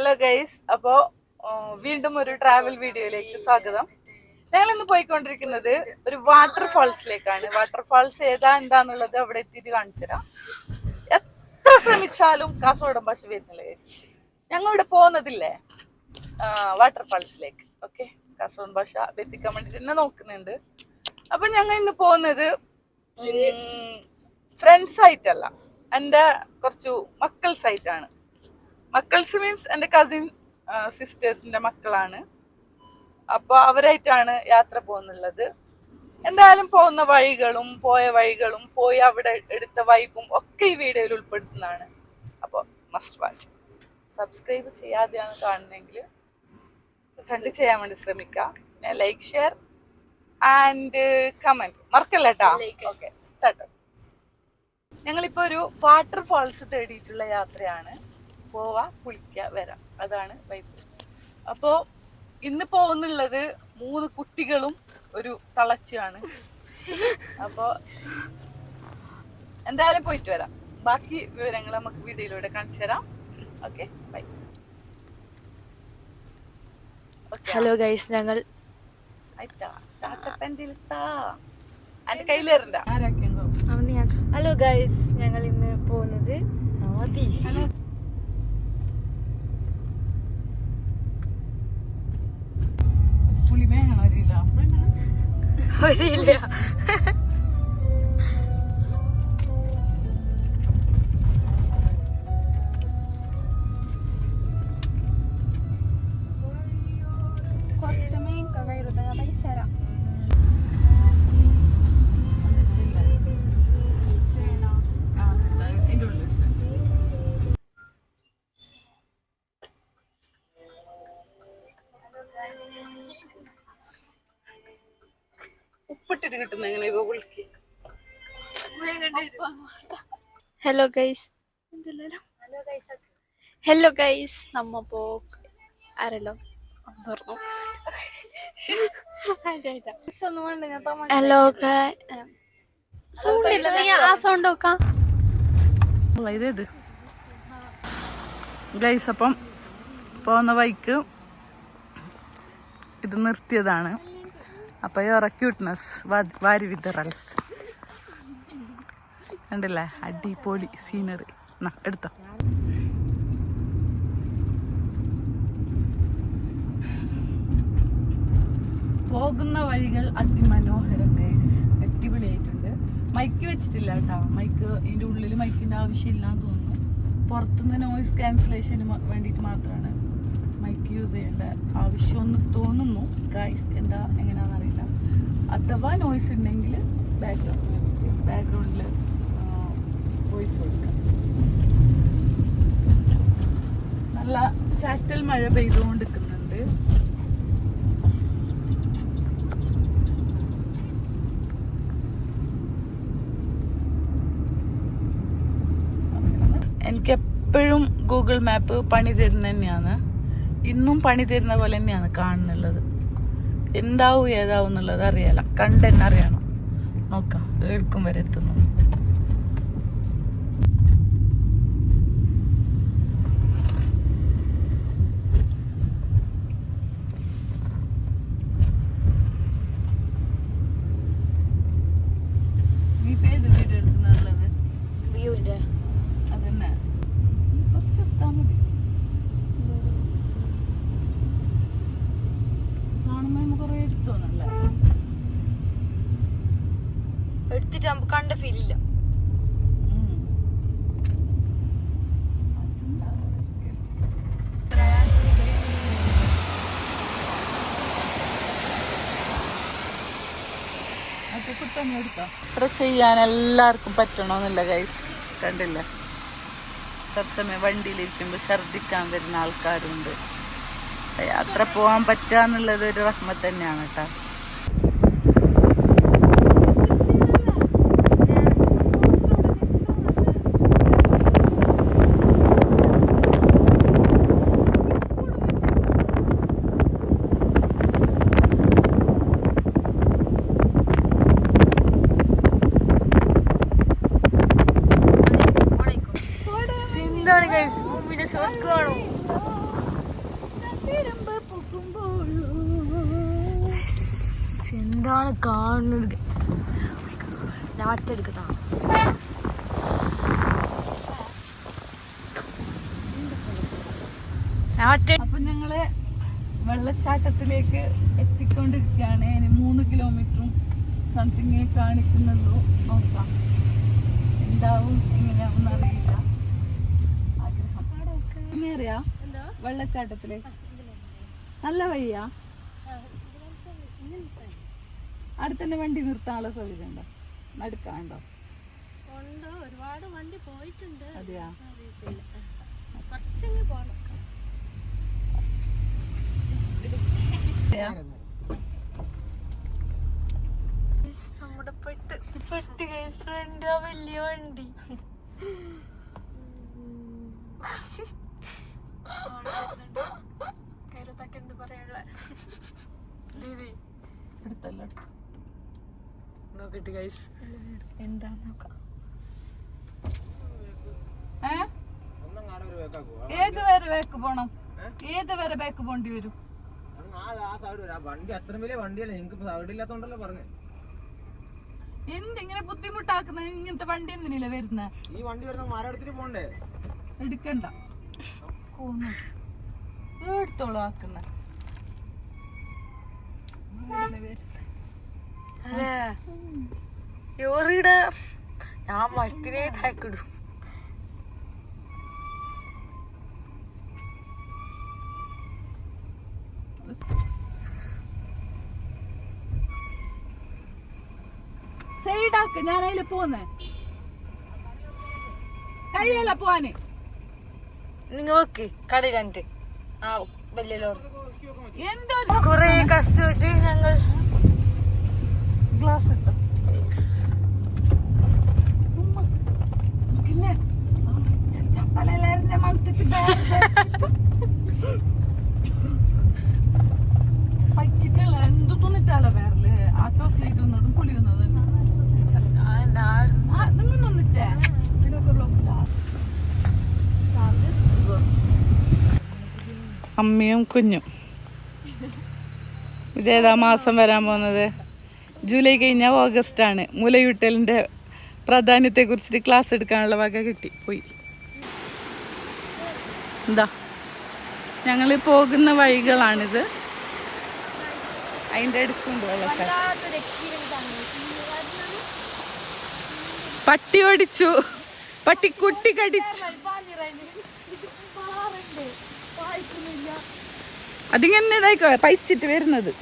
Hello guys അപ്പോ വീണ്ടും ഒരു ട്രാവൽ വീഡിയോയിലേക്ക് സ്വാഗതം. ഞങ്ങൾ ഇന്ന് പോയിക്കൊണ്ടിരിക്കുന്നത് ഒരു വാട്ടർഫാൾസിലേക്കാണ് വാട്ടർഫാൾസ് ഏതാ എന്താന്നുള്ളത് അവിടെ എത്തിയിട്ട് കാണിച്ചു തരാം എത്ര ശ്രമിച്ചാലും കാസർഗോഡൻ ഭാഷ വരുന്നില്ല ഗൈസ് ഞങ്ങൾ ഇവിടെ പോകുന്നതില്ലേ വാട്ടർഫാൾസിലേക്ക് ഓക്കെ കാസർഗോഡ് ഭാഷ എത്തിക്കാൻ വേണ്ടി തന്നെ നോക്കുന്നുണ്ട്. അപ്പൊ ഞങ്ങൾ ഇന്ന് പോകുന്നത് ഫ്രണ്ട്സ് ആയിട്ടല്ല. എന്റെ കുറച്ചു മക്കൾസ് ആയിട്ടാണ് മക്കൾസ് മീൻസ് എന്റെ കസിൻ സിസ്റ്റേഴ്സിന്റെ മക്കളാണ്. അപ്പോൾ അവരായിട്ടാണ് യാത്ര പോകുന്നുള്ളത്. എന്തായാലും പോകുന്ന വഴികളും പോയ വഴികളും പോയി അവിടെ എടുത്ത വൈബും ഒക്കെ ഈ വീഡിയോയിൽ ഉൾപ്പെടുത്തുന്നതാണ്. അപ്പോൾ മസ്റ്റ് വാച്ച് സബ്സ്ക്രൈബ് ചെയ്യാതെയാണ് കാണുന്നതെങ്കിൽ കണ്ട് ചെയ്യാൻ വേണ്ടി ശ്രമിക്കുക. പിന്നെ ലൈക്ക് ഷെയർ ആൻഡ് കമന്റ് മറക്കല്ല കേട്ടോ ഓക്കെ സ്റ്റാർട്ട് ഞങ്ങളിപ്പോൾ ഒരു വാട്ടർഫാൾസ് തേടിയിട്ടുള്ള യാത്രയാണ്. പോവാ കുളിക്കുക വരാം. അതാണ് വൈബ് അപ്പോ ഇന്ന് പോകുന്നുള്ളത് മൂന്ന് കുട്ടികളും ഒരു തളച്ചുമാണ് അപ്പോ എന്തായാലും പോയിട്ട് വരാം. ബാക്കി വിവരങ്ങൾ നമുക്ക് വീഡിയോയിലൂടെ കാണിച്ചു തരാം. Okay bye. ഹലോ ഗൈസ് ഞങ്ങൾ ഹലോ ഗൈസ് ഞങ്ങൾ ഇന്ന് പോകുന്നത് ഹലോ വഴിയില്ല കുറച്ച് ഇപ്പൊ ഹലോ ഗൈസ് ഹലോ ഗൈസ് നമ്മ പോ ആരല്ലോ? ഹലോ സൗണ്ട് ഇല്ല. നീ ആ സൗണ്ട് നോക്കാം. ഇതേത്? ഗൈസ് അപ്പം പോകുന്ന ബൈക്ക് ഇത് നിർത്തിയതാണ്. അപ്പൊ യുവർ ക്യൂട്ട്നെസ് വാരി വിത്ത് റൽസ് കണ്ടില്ലേ? അടിപൊളി സീനറി. എന്നാ എടുത്തോ. പോകുന്ന വഴികൾ അതിമനോഹരം ഗൈസ് അടിപൊളിയായിട്ടുണ്ട്. മൈക്ക് വെച്ചിട്ടില്ല കേട്ടോ. മൈക്ക് ഇതിന്റെ ഉള്ളിൽ മൈക്കിന്റെ ആവശ്യമില്ല എന്ന് തോന്നുന്നു. പുറത്തുനിന്ന് നോയിസ് ക്യാൻസലേഷന് വേണ്ടിയിട്ട് മാത്രമാണ് മൈക്ക് യൂസ് ചെയ്യേണ്ട ആവശ്യമെന്ന് തോന്നുന്നു. ഗൈസ് എന്താ എങ്ങനെയാണെന്ന് അറിയില്ല അഥവാ നോയ്സ് ഉണ്ടെങ്കിൽ ബാക്ക്ഗ്രൗണ്ട് മ്യൂസിക് ബാക്ക്ഗ്രൗണ്ടിൽ വോയിസ് കൊടുക്കാം. നല്ല ചാറ്റൽ മഴ പെയ്തുകൊണ്ടിരിക്കുന്നുണ്ട്. എനിക്ക് എപ്പോഴും ഗൂഗിൾ മാപ്പ് പണി തരുന്ന തന്നെയാണ് ഇന്നും പണി തരുന്ന പോലെ തന്നെയാണ് കാണുന്നുള്ളത്. എന്താവും ഏതാവും എന്നുള്ളത് അറിയാല. കണ്ടെന്നറിയണം നോക്കാം. ഏൽക്കും വരെ എത്തുന്നു നീ ഇപ്പൊ ഏത് വീഡിയോ എടുക്കുന്നുള്ളത് വ്യൂവിന്റെ അതന്നെ കുറച്ചെത്താ മതി കാണുമ്പോ നമുക്ക് കുറേ എടുത്തോന്നല്ലേ എടുത്തിട്ട് നമുക്ക് കണ്ട ഫീൽ ഇല്ല ഇത്ര ചെയ്യാൻ എല്ലാവർക്കും പറ്റണമെന്നില്ല ഗൈസ് കണ്ടില്ല? തത്സമയം വണ്ടിയിലിരിക്കുമ്പോൾ ഛർദ്ദിക്കാൻ വരുന്ന ആൾക്കാരുണ്ട്. യാത്ര പോകാൻ പറ്റുക എന്നുള്ളത് ഒരു റഹ്മത്ത് തന്നെയാണ് കേട്ടോ എന്താണ് ഗൈസ് ഭൂമിന്റെ സ്വർഗമാണോ എന്താണ് കാണുന്നത്? ലാറ്റ് അപ്പൊ ഞങ്ങൾ വെള്ളച്ചാട്ടത്തിലേക്ക് എത്തിക്കൊണ്ടിരിക്കുകയാണ്. ഇനി മൂന്ന് കിലോമീറ്ററും സംതിങ് കാണിക്കുന്നുള്ളൂ. നോക്കാം. എന്താവും എങ്ങനെയാവും അറിയില്ല. ആഗ്രഹം. അറിയാ? വെള്ളച്ചാട്ടത്തിലേക്ക് നല്ല വഴിയാ? അടുത്തന്നെ വണ്ടി നിർത്താനുള്ള സൗകര്യം ഉണ്ടോ? നടുക്കാണ്ടോ ഒരുപാട് വണ്ടി പോയിട്ടുണ്ട്. അതെയാ? കുറച്ചങ്ങ് പോണം. നമ്മുടെ പെട്ട് പെട്ട് ഗൈസ് ഫ്രണ്ട് ആ വലിയ വണ്ടി. നോക്കട്ടെ ഗൈസ് എന്താ നോക്കാം? ഏത് വരെ ബാക്ക് പോണം? ഏത് വരെ ബാക്ക് പോണ്ടി വരും? വണ്ടി അത്ര വലിയ വണ്ടിയല്ലേ. നിങ്ങൾക്ക് സൈഡ് ഇല്ലാത്തോണ്ടല്ലോ പറഞ്ഞു. എന്തിങ്ങനെ ബുദ്ധിമുട്ടാക്കുന്ന ഇങ്ങനത്തെ വണ്ടി എന്തിനില്ല വരുന്ന? ഈ വണ്ടി വരുന്ന മരം എടുത്തിട്ട് പോണ്ടേ? എടുക്കണ്ട. എടുത്തോളൂ ആക്കുന്ന. അല്ലേ? യോറിയുടെ ഞാൻ മരത്തിനെ താക്കിടും സൈഡാക്ക് ഞാൻ അതിൽ പോന്നേ. കയ്യല്ല പോവാന്. നിങ്ങൾ ഓക്കെ കടയിലാണ്ട് ആ വലിയ ലോറി. എന്തോ കുറെ കഷ്ടപ്പെട്ട് ഞങ്ങൾ ഗ്ലാസ് മണത്തിട്ട് പച്ചിട്ടുള്ള എന്തു തിന്നിട്ടാളെ വേറൽ ആ ചോക്ലേറ്റ് തിന്നതും പുളി തിന്നതും. നിങ്ങൾ തിന്നിട്ടേ? അമ്മയും കുഞ്ഞും. ഇതേതാ മാസം വരാൻ പോകുന്നത്? ജൂലൈ കഴിഞ്ഞാൽ ഓഗസ്റ്റ് ആണ് മുലയൂട്ടലിന്റെ പ്രാധാന്യത്തെ കുറിച്ചിട്ട് ക്ലാസ് എടുക്കാനുള്ള വക കിട്ടി പോയി. എന്താ? ഞങ്ങൾ പോകുന്ന വഴികളാണിത്. അതിന്റെ വെള്ളച്ചാട്ടം പട്ടി ഓടിച്ചു. പട്ടി കുട്ടി കടിച്ചു. അതിങ്ങനെ ഇതായിക്കോ പൈച്ചിട്ട് വരുന്നത്.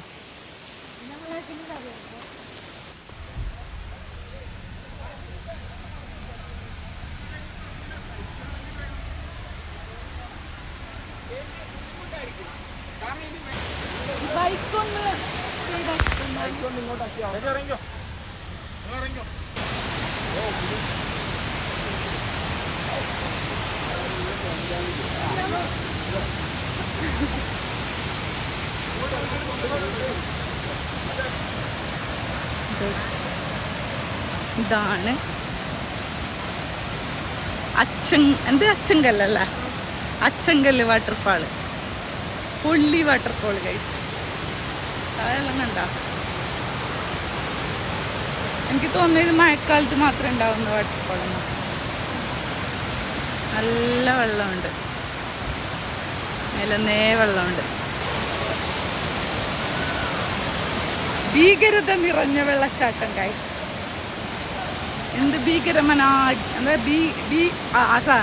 ഇതാണ്. അച്ചൻ എന്ത് അച്ചങ്കല്ലല്ല അച്ചങ്കല്ല് വാട്ടർഫാൾ പുള്ളി വാട്ടർഫാൾ ഗൈസ് അതെല്ലാം കണ്ട? എനിക്ക് തോന്നുന്നത് ഇത് മഴക്കാലത്ത് മാത്രമേ ഉണ്ടാവുന്ന വാട്ടർഫാൾ നല്ല വെള്ളമുണ്ട്. നിലന്നേ വെള്ളമുണ്ട്. ഭീകരത നിറഞ്ഞ വെള്ളച്ചാട്ടം ഗൈസ് എന്ത് ഭീകരമനാ എന്താ ബി ബി ആ ആ.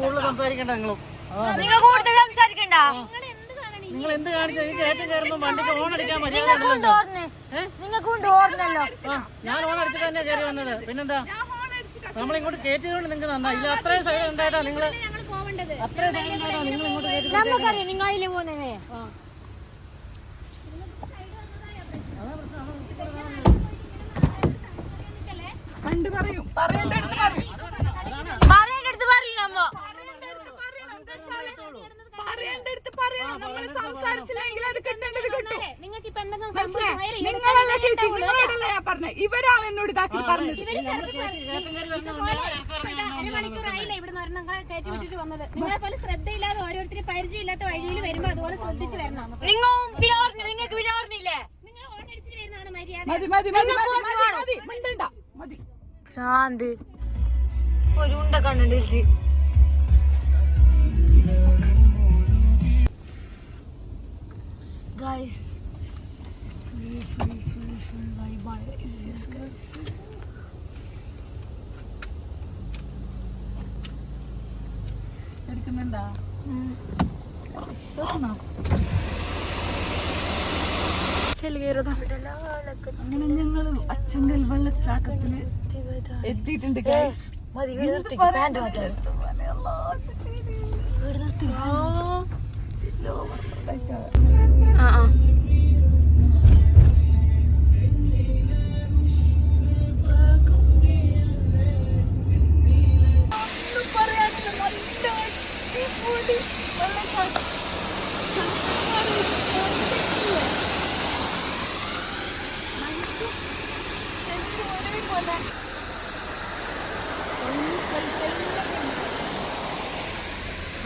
കൂടുതൽ സംസാരിക്കണ്ട. നിങ്ങളും. അതാണ് നിങ്ങൾ കൂടുതൽ സംസാരിക്കണ്ട. നിങ്ങൾ എന്ത് കാണിച്ചാ? ഈ കയറ്റം കയറുമ്പോ വണ്ടിക്ക് ഓൺ അടിക്കാൻ നിങ്ങൾക്ക് ഞാൻ ഓൺ അടിച്ചിട്ട് തന്നെ കയറി വന്നത്. പിന്നെന്താ? കയറ്റിയതുകൊണ്ട് നിങ്ങൾക്ക് ഇല്ല അത്രയും സൈഡ് ഉണ്ടായിട്ടാ നിങ്ങൾ അത്രയും സൈഡ് ഉണ്ടായിട്ടാ നിങ്ങൾ ഇങ്ങോട്ട് കയറ്റി നിങ്ങൾ അതിൽ പോകുന്നേ പണ്ട് പറയും. പറയേണ്ടടുത്ത് നമ്മൾ സംസാരിച്ചില്ലെങ്കിൽ അത് കിട്ടേണ്ടത് കിട്ടും. നിങ്ങൾക്ക് ഇപ്പൊ എന്തെങ്കിലും മനസ്സിലായി? നിങ്ങളല്ല ചേച്ചി നിങ്ങളോടല്ല ഞാൻ പറഞ്ഞത്? ഇവരാണ് എന്നോട് ഇതാക്കി പറഞ്ഞത്. അരമണിക്കൂറായില്ല ഇവിടുന്ന് ഒരെണ്ണം കയറ്റി വിട്ടിട്ട് വന്നത്? നിങ്ങളെ പോലെ ശ്രദ്ധയില്ലാതെ ഓരോരുത്തരും പരിചയമില്ലാത്ത വഴിയിൽ വരുമ്പോ അതുപോലെ ശ്രദ്ധിച്ചു വരണം. നിങ്ങൾ പറഞ്ഞു നിങ്ങൾക്ക് പിന്നെ പറഞ്ഞില്ലേ നിങ്ങൾ ഓൺ അടിച്ചിട്ട് വരുന്നതാണ് മര്യാദ. മതി മതി ഒരു മതി മതി മതി മിണ്ടണ്ട മതി ശാന്ത് ഒരു ഉണ്ട കണ്ടിട്ട് ഗൈസ് എടുക്കുന്നുണ്ടാ? അങ്ങനെ ഞങ്ങൾ അച്ഛന്റെ വെള്ളച്ചാട്ടത്തിന് എത്തിയിട്ടുണ്ട് guys. എന്ത് പറയാൻ അല്ലാ, ഇത് ചെയ്ത്. ആ ആ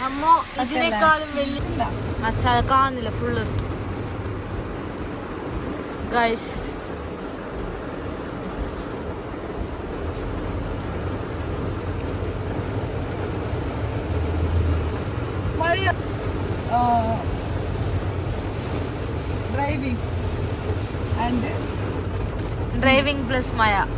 അമ്മോ ഇതിനേക്കാളും വലിയ അച്ഛാ കാണുന്നില്ല ഫുള്ള് ഗൈസ് ഡ്രൈവിംഗ് പ്ലസ് മഴ.